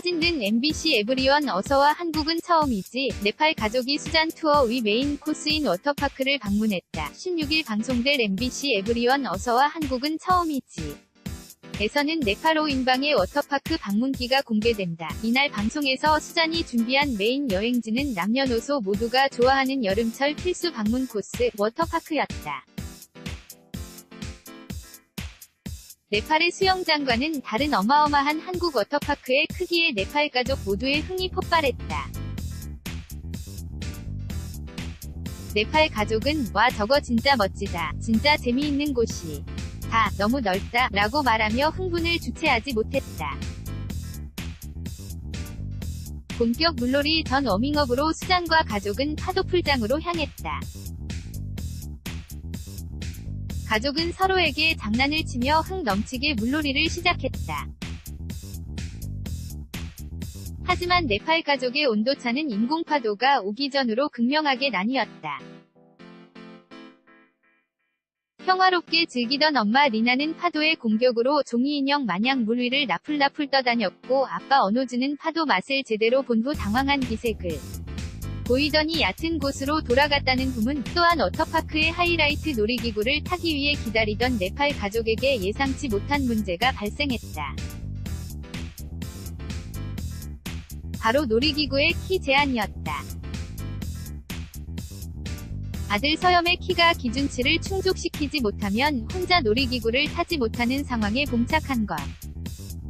사진 등 MBC 에브리원 어서와 한국은 처음이지 네팔 가족이 수잔 투어 위 메인 코스인 워터파크를 방문했다. 16일 방송될 MBC 에브리원 어서와 한국은 처음이지. 에서는 네팔 오인방의 워터파크 방문기가 공개된다. 이날 방송에서 수잔이 준비한 메인 여행지는 남녀노소 모두가 좋아하는 여름철 필수 방문 코스 워터파크였다. 네팔의 수영장과는 다른 어마어마한 한국 워터파크의 크기에 네팔 가족 모두의 흥이 폭발했다. 네팔 가족은 와 저거 진짜 멋지다. 진짜 재미있는 곳이 다 너무 넓다 라고 말하며 흥분을 주체하지 못했다. 본격 물놀이 전 워밍업으로 수장과 가족은 파도풀장으로 향했다. 가족은 서로에게 장난을 치며 흥 넘치게 물놀이를 시작했다. 하지만 네팔 가족의 온도차는 인공파도가 오기 전으로 극명하게 나뉘었다. 평화롭게 즐기던 엄마 리나는 파도의 공격으로 종이인형 마냥 물 위를 나풀나풀 떠다녔고 아빠 언호즈는 파도 맛을 제대로 본 후 당황한 기색을 보이더니 얕은 곳으로 돌아갔다는 부문 또한 워터파크의 하이라이트 놀이기구를 타기 위해 기다리던 네팔 가족에게 예상치 못한 문제가 발생했다. 바로 놀이기구의 키 제한이었다. 아들 서염의 키가 기준치를 충족시키지 못하면 혼자 놀이기구를 타지 못하는 상황에 봉착한 것.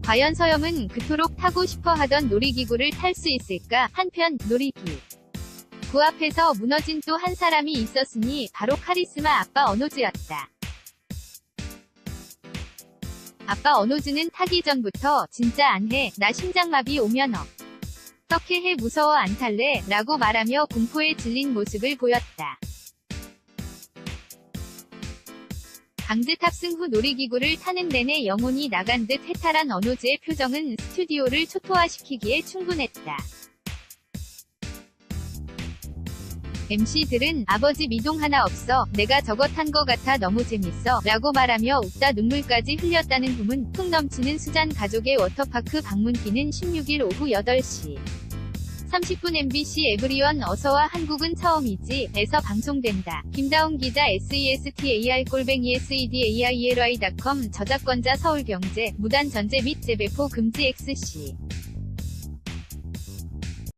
과연 서염은 그토록 타고 싶어 하던 놀이기구를 탈 수 있을까? 한편, 놀이기. 구 앞에서 무너진 또 한 사람이 있었으니 바로 카리스마 아빠 언호즈였다. 아빠 언호즈는 타기 전부터 진짜 안 해, 나 심장마비 오면 어. 어떻게 해 무서워 안 탈래? 라고 말하며 공포에 질린 모습을 보였다. 강제 탑승 후 놀이기구를 타는 내내 영혼이 나간 듯 해탈한 언호즈의 표정은 스튜디오를 초토화시키기에 충분했다. MC들은 아버지 미동 하나 없어 내가 저거 탄거 같아 너무 재밌어 라고 말하며 웃다 눈물까지 흘렸다는 부문 풍 넘치는 수잔 가족의 워터파크 방문기는 16일 오후 8시 30분 MBC 에브리원 어서와 한국은 처음이지 에서 방송된다. 김다운 기자 SESTAR 골뱅이 SEDAIRY.com 저작권자 서울경제 무단 전제 및 재배포 금지 XC